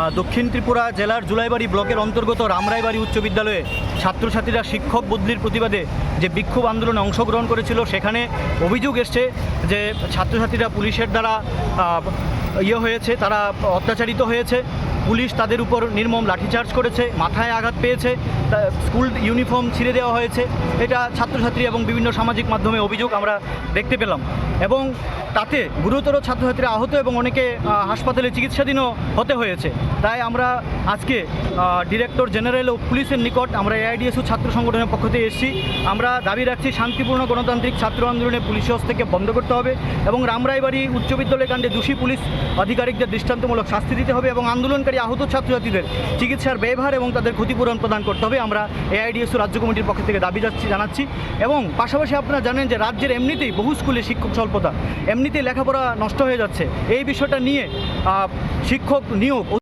দক্ষিণ ত্রিপুরা জেলার জুলাইবাড়ি ব্লকের অন্তর্গত রামরাইবাড়ি উচ্চ বিদ্যালয়ে ছাত্রছাত্রীরা শিক্ষক বদলির প্রতিবাদে যে বিক্ষোভ আন্দোলনে অংশগ্রহণ করেছিল, সেখানে অভিযোগ এসছে যে ছাত্রছাত্রীরা পুলিশের দ্বারা ইয়ে হয়েছে, তারা অত্যাচারিত হয়েছে। পুলিশ তাদের উপর নির্মম লাঠিচার্জ করেছে, মাথায় আঘাত পেয়েছে স্কুল ইউনিফর্ম ছিঁড়ে দেওয়া হয়েছে। এটা ছাত্রছাত্রী এবং বিভিন্ন সামাজিক মাধ্যমে অভিযোগ আমরা দেখতে পেলাম। এবং তাতে গুরুতর ছাত্রছাত্রীরা আহত এবং অনেকে হাসপাতালে চিকিৎসাধীনও হতে হয়েছে। তাই আমরা আজকে ডিরেক্টর জেনারেল ও পুলিশের নিকট আমরা এআইডিএসও ছাত্র সংগঠনের পক্ষ থেকে এসেছি। আমরা দাবি রাখছি, শান্তিপূর্ণ গণতান্ত্রিক ছাত্র আন্দোলনে পুলিশের হস্তক্ষেপ বন্ধ করতে হবে এবং রামরাইবাড়ি উচ্চ বিদ্যালয় কাণ্ডে দোষী পুলিশ আধিকারিকদের দৃষ্টান্তমূলক শাস্তি দিতে হবে এবং আন্দোলনকারী আহত ছাত্রছাত্রীদের চিকিৎসার ব্যয়ভার এবং তাদের ক্ষতিপূরণ প্রদান করতে হবে। আমরা এআইডিএসও রাজ্য কমিটির পক্ষ থেকে দাবি যাচ্ছি জানাচ্ছি এবং পাশাপাশি আপনারা জানেন যে রাজ্যের এমনিতেই বহু স্কুলে শিক্ষক স্বল্পতা। এমনিতেই লেখাপড়া নষ্ট হয়ে যাচ্ছে। এই বিষয়টা নিয়ে শিক্ষক নিয়োগ